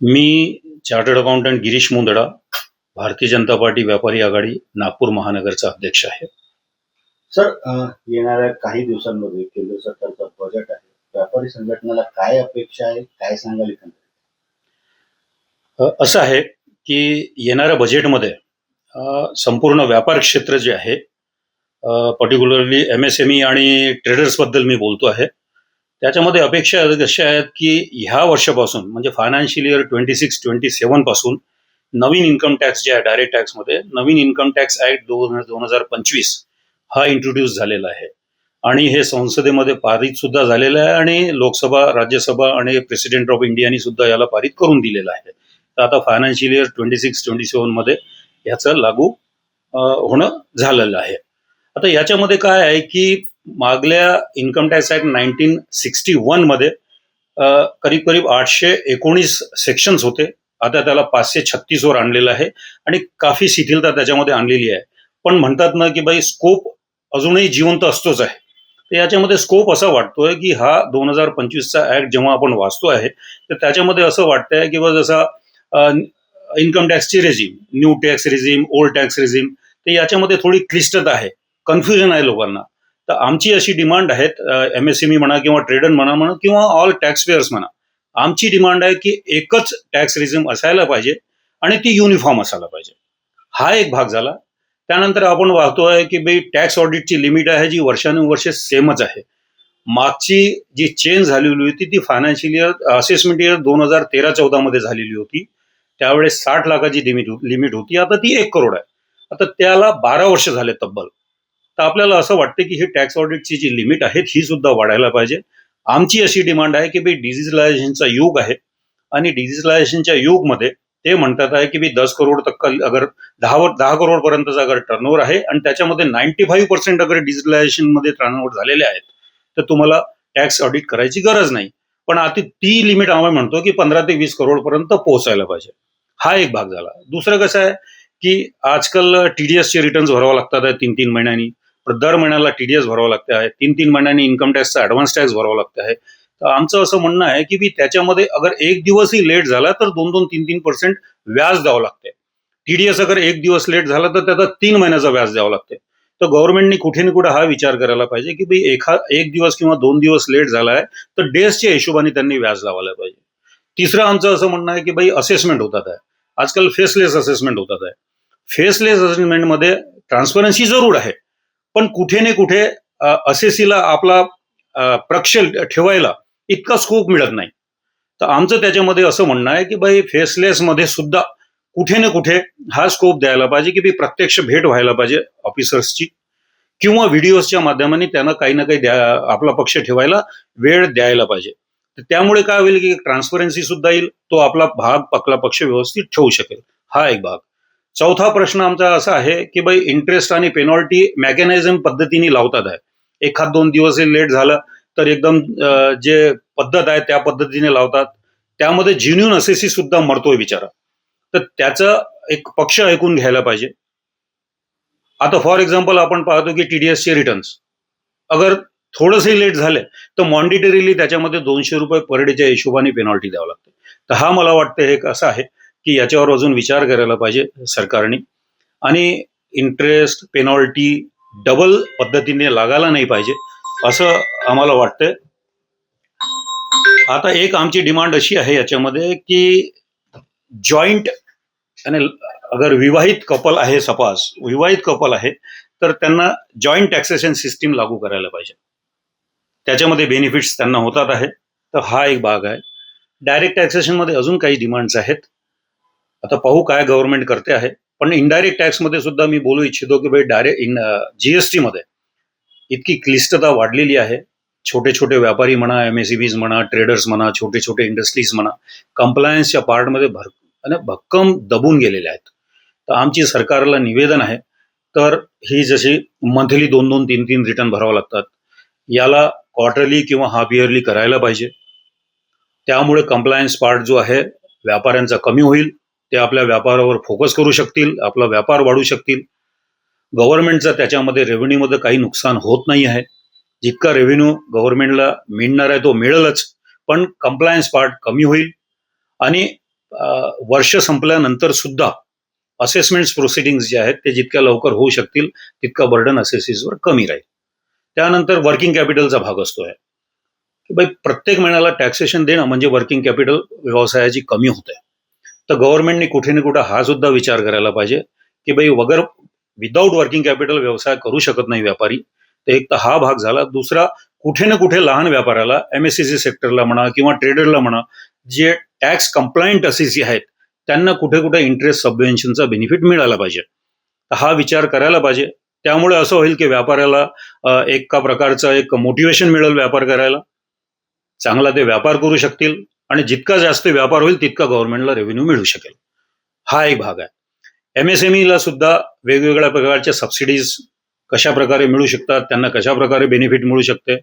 मी chartered accountant Girish Mundada Bharatiya Janata Party व्यापारी आघाडी नागपूर महानगरचा अध्यक्ष आहे. सर येणाऱ्या काही दिवसांमध्ये केंद्र सरकारचं बजेट आहे. व्यापारी संघटनेला काय अपेक्षा आहे? काय सांगाल असं आहे की येणाऱ्या बजेटमध्ये संपूर्ण व्यापार क्षेत्र जे आहे particularly M S M E आणि ट्रेडर्सबद्दल मी बोलतो आहे. त्याच्यामध्ये अपेक्षा अशा आहेत की ह्या वर्षापासून म्हणजे financial year twenty six twenty सेवनपासून नवीन इन्कम टॅक्स जे आहे डायरेक्ट टॅक्समध्ये नवीन इन्कम टॅक्स ऍक्ट दोन दोन हजार पंचवीस हा इंट्रोड्यूस झालेला आहे. आणि हे संसदेमध्ये पारित सुद्धा झालेलं आहे आणि लोकसभा राज्यसभा आणि प्रेसिडेंट ऑफ इंडियानी सुद्धा याला पारित करून दिलेलं आहे. तर आता financial year twenty six twenty सेवनमध्ये ह्याचं लागू होणं झालेलं आहे. आता याच्यामध्ये काय आहे की मागल्या income tax act nineteen sixty वनमध्ये करीब करीब आठशे एकोणीस सेक्शन्स होते. आता त्याला पाचशे छत्तीसवर आणलेलं आहे आणि काफी शिथिलता त्याच्यामध्ये आणलेली आहे. पण म्हणतात ना की बाई स्कोप अजूनही जिवंत असतोच आहे. तर याच्यामध्ये स्कोप असा वाटतोय की हा दोन हजार पंचवीसचा ऍक्ट जेव्हा आपण वाचतो आहे तर त्याच्यामध्ये असं वाटतंय की बा जसा इन्कम टॅक्सची regime new tax regime old tax regime ते याच्यामध्ये थोडी क्लिष्टता आहे. कन्फ्युजन आहे लोकांना. तर आमची अशी डिमांड आहेत एम एस एम ई म्हणा किंवा ट्रेडन म्हणा म्हणा किंवा ऑल टॅक्स पेयर्स म्हणा. आमची डिमांड आहे की एकच टॅक्स रिझम असायला पाहिजे आणि ती युनिफॉर्म असायला पाहिजे. हा एक भाग झाला. त्यानंतर आपण वाहतोय की बाई टॅक्स ऑडिटची लिमिट आहे जी वर्षानुवर्षे सेमच आहे. मागची जी चेंज झालेली होती ती फायनान्शियल इयर असेसमेंट इयर दोन हजार तेरा चौदा मध्ये झालेली होती. त्यावेळेस साठ लाखाची लिमिट लिमिट होती. आता ती एक करोड आहे. आता त्याला बारा वर्ष झाले तब्बल. तर आपल्याला असं वाटतं की ही टॅक्स ऑडिटची जी लिमिट आहे ही सुद्धा वाढायला पाहिजे. आमची अशी डिमांड आहे की बी डिजिटलायझेशनचा युग आहे आणि डिजिटलायझेशनच्या युगमध्ये ते म्हणतात आहे की दस करोड तक अगर दहा दहा करोड पर्यंतचा अगर टर्नओव्हर आहे आणि त्याच्यामध्ये नाईन्टी फाईव्ह पर्सेंट अगर डिजिटलायझेशनमध्ये टर्नओव्हर झालेले आहेत तर तुम्हाला टॅक्स ऑडिट करायची गरज नाही. पण आता ती लिमिट आम्ही म्हणतो की पंधरा ते वीस करोड पर्यंत पोहोचायला पाहिजे. हा एक भाग झाला. दुसरं कसं आहे की आजकाल टीडीएसचे रिटर्न्स भरावं लागतात तीन तीन महिन्यांनी. तर दर महिन्याला टीडीएस भरावं लागते आहे. तीन तीन महिन्यांनी इन्कम टॅक्सचा ऍडव्हान्स टॅक्स भरावं लागतं आहे. तर आमचं असं म्हणणं आहे की त्याच्यामध्ये अगर एक दिवसही लेट झाला तर दोन दोन तीन तीन पर्सेंट व्याज द्यावं लागते. टीडीएस अगर एक दिवस लेट झाला तर त्याचा तीन महिन्याचा व्याज द्यावं लागते. तर गव्हर्नमेंटनी कुठे ना कुठे हा विचार करायला पाहिजे की भाई एखा एक दिवस किंवा दोन दिवस लेट झाला आहे तर डेजच्या हिशोबाने त्यांनी व्याज लावायला पाहिजे. तिसरं आमचं असं म्हणणं आहे की भाई असेसमेंट होतात आहे. आजकाल फेसलेस असेसमेंट होतात आहे. फेसलेस असेसमेंटमध्ये ट्रान्सपरन्सी जरूर आहे. पण कुठे ना कुठे असेसीला आपला अ, प्रक्ष ठेवायला इतका स्कोप मिळत नाही. तर आमचं त्याच्यामध्ये असं म्हणणं आहे की भाई फेसलेस मध्ये सुद्धा कुठे ना कुठे हा स्कोप द्यायला पाहिजे की प्रत्यक्ष भेट व्हायला पाहिजे ऑफिसर्सची किंवा व्हिडिओजच्या माध्यमाने त्यांना काही ना काही द्या आपला पक्ष ठेवायला वेळ द्यायला पाहिजे. तर त्यामुळे काय होईल की ट्रान्सपरन्सी सुद्धा येईल तो आपला भाग आपला पक्ष व्यवस्थित ठेवू शकेल. हा एक भाग. चौथा प्रश्न आमचा असा आहे की बाई इंटरेस्ट आणि पेनॉल्टी मेकॅनिझम पद्धतीने लावतात आहे. एखाद दोन दिवस लेट झालं तर एकदम जे पद्धत आहे त्या पद्धतीने लावतात. त्यामध्ये जिन्यून असेसी सुद्धा मरतोय बिचारा. तर त्याचं एक पक्ष ऐकून घ्यायला पाहिजे. आता फॉर एक्झाम्पल आपण पाहतो की टीडीएसचे रिटर्न्स अगर थोडंसं लेट झाले तर मॉनिटरीली त्याच्यामध्ये दोनशे रुपये पर डेच्या हिशोबाने पेनॉल्टी द्यावं लागते. तर हा मला वाटतं हे एक असं आहे. की याच्यावर अजून विचार करायला पाहिजे सरकारने. आणि इंटरेस्ट पेनॉल्टी डबल पद्धतीने लागायला नाही पाहिजे असं आम्हाला वाटतंय. आता एक आमची डिमांड अशी आहे याच्यामध्ये की जॉईंट आणि अगर विवाहित कपल आहे सपास विवाहित कपल आहे तर त्यांना जॉईंट टॅक्सेशन सिस्टीम लागू करायला पाहिजे. त्याच्यामध्ये बेनिफिट्स त्यांना होतात आहे. तर हा एक भाग आहे. डायरेक्ट टॅक्सेशनमध्ये अजून काही डिमांड्स आहेत. आता पाहू काय गव्हर्नमेंट करते आहे. पण इनडायरेक्ट टॅक्समध्ये सुद्धा मी बोलू इच्छितो की भाई डायरेक्ट इन जीएसटी मध्ये इतकी क्लिष्टता वाढलेली आहे. छोटे छोटे व्यापारी म्हणा एम एस म्हणा ट्रेडर्स म्हणा छोटे छोटे इंडस्ट्रीज म्हणा कंप्लायन्सच्या पार्टमध्ये भर आणि भक्कम दबून गेलेले आहेत. तर आमची सरकारला निवेदन आहे. तर ही जशी मंथली दोन दोन तीन तीन रिटर्न भरावं लागतात. याला क्वार्टरली किंवा हाफ इयरली करायला पाहिजे. त्यामुळे कंप्लायन्स पार्ट जो आहे व्यापाऱ्यांचा कमी होईल. ते आपल्या व्यापारावर फोकस करू शकतील आपला व्यापार वाढू शकतील. गव्हर्नमेंटचा त्याच्यामध्ये रेव्हेन्यूमध्ये काही नुकसान होत नाही आहे. जितका रेव्हेन्यू गव्हर्नमेंटला मिळणार आहे तो मिळेलच पण कंप्लायन्स पार्ट कमी होईल. आणि वर्ष संपल्यानंतर सुद्धा असेसमेंट प्रोसिडिंग्स जे आहेत ते जितक्या लवकर होऊ शकतील तितका बर्डन असेसिसवर कमी राहील. त्यानंतर वर्किंग कॅपिटलचा भाग असतो आहे. की बाई प्रत्येक महिन्याला टॅक्सेशन देणं म्हणजे वर्किंग कॅपिटल व्यवसायाची कमी होत आहे. तर गव्हर्नमेंटने कुठे ना कुठे हा सुद्धा विचार करायला पाहिजे की बाई वगर विदाऊट वर्किंग कॅपिटल व्यवसाय करू शकत नाही व्यापारी. तर एक तर हा भाग झाला. दुसरा कुठे ना कुठे लहान व्यापाऱ्याला एम एस सी सी सेक्टरला म्हणा किंवा ट्रेडरला म्हणा जे टॅक्स कंप्लायंट असेसी आहेत त्यांना कुठे कुठे इंटरेस्ट सबवेन्शनचा बेनिफिट मिळाला पाहिजे. हा विचार करायला पाहिजे. त्यामुळे असं होईल की व्यापाऱ्याला एका प्रकारचं एक मोटिवेशन मिळेल व्यापार करायला. चांगला ते व्यापार करू शकतील. आणि जितका जास्त व्यापार होईल तितका गव्हर्नमेंटला रेव्हेन्यू मिळू शकेल. हा एक भाग आहे. एम एस एम ईला सुद्धा वेगवेगळ्या प्रकारच्या सबसिडीज कशा प्रकारे मिळू शकतात त्यांना कशा प्रकारे बेनिफिट मिळू शकते?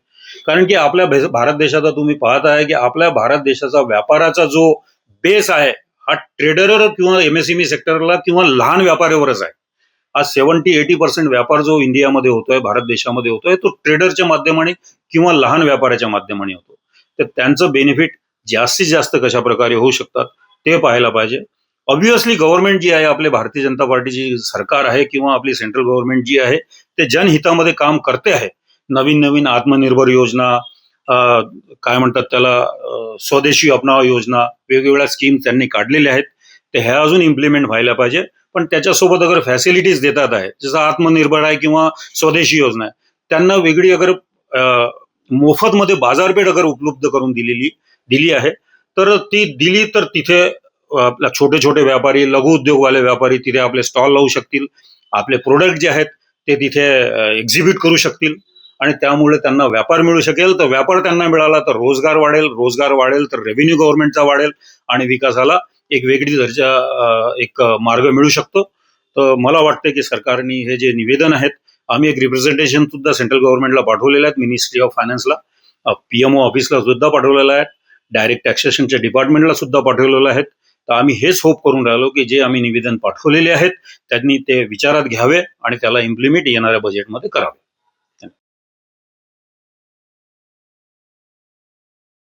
कारण की आपल्या भारत देशाचा तुम्ही पाहत आहे की आपल्या भारत देशाचा व्यापाराचा जो बेस आहे हा ट्रेडरवर किंवा एम एस एम ई सेक्टरला किंवा लहान व्यापाऱ्यावरच आहे. आज सेव्हन्टी एटी पर्सेंट व्यापार जो इंडियामध्ये होतोय भारत देशामध्ये होतोय तो ट्रेडरच्या माध्यमाने किंवा लहान व्यापाऱ्याच्या माध्यमाने होतो. तर त्यांचं बेनिफिट जास्तीत जास्त कशा प्रकारे होऊ शकतात ते पाहायला पाहिजे. ऑब्व्हियसली गव्हर्नमेंट जी आहे आपली भारतीय जनता पार्टीची सरकार आहे किंवा आपली सेंट्रल गव्हर्नमेंट जी आहे ते जनहितामध्ये काम करते आहे. नवीन नवीन आत्मनिर्भर योजना काय म्हणतात त्याला स्वदेशी अपनाव योजना वेगवेगळ्या स्कीम त्यांनी काढलेल्या आहेत. ते ह्या अजून इम्प्लिमेंट व्हायला पाहिजे. पण त्याच्यासोबत अगर फॅसिलिटीज देतात आहे जसं आत्मनिर्भर आहे किंवा स्वदेशी योजना आहे त्यांना वेगळी अगर मोफतमध्ये बाजारपेठ अगर उपलब्ध करून दिलेली दिली आहे. तर ती दिली तर तिथे अं, आपल्या छोटे छोटे व्यापारी लघु उद्योगवाले व्यापारी तिथे आपले स्टॉल लावू शकतील. आपले प्रोडक्ट जे आहेत ते तिथे एक्झिबिट करू शकतील. आणि त्यामुळे त्यांना व्यापार मिळू शकेल. तर व्यापार त्यांना मिळाला तर रोजगार वाढेल. रोजगार वाढेल तर रेव्हेन्यू गव्हर्नमेंटचा वाढेल आणि विकासाला एक वेगळी दर्जा एक मार्ग मिळू शकतो. तर मला वाटतं की सरकारने हे जे निवेदन आहेत आम्ही एक रिप्रेझेंटेशन सुद्धा सेंट्रल गव्हर्नमेंटला पाठवलेलं आहेत. मिनिस्ट्री ऑफ फायनान्सला पीएमओ ऑफिसला सुद्धा पाठवलेलं आहे. डायरेक्ट टॅक्सेशनच्या डिपार्टमेंटला सुद्धा पाठवलेलं आहेत. तर आम्ही हेच होप करून राहिलो की जे आम्ही निवेदन पाठवलेले आहेत त्यांनी ते विचारात घ्यावे आणि त्याला इम्प्लिमेंट येणाऱ्या बजेटमध्ये करावे.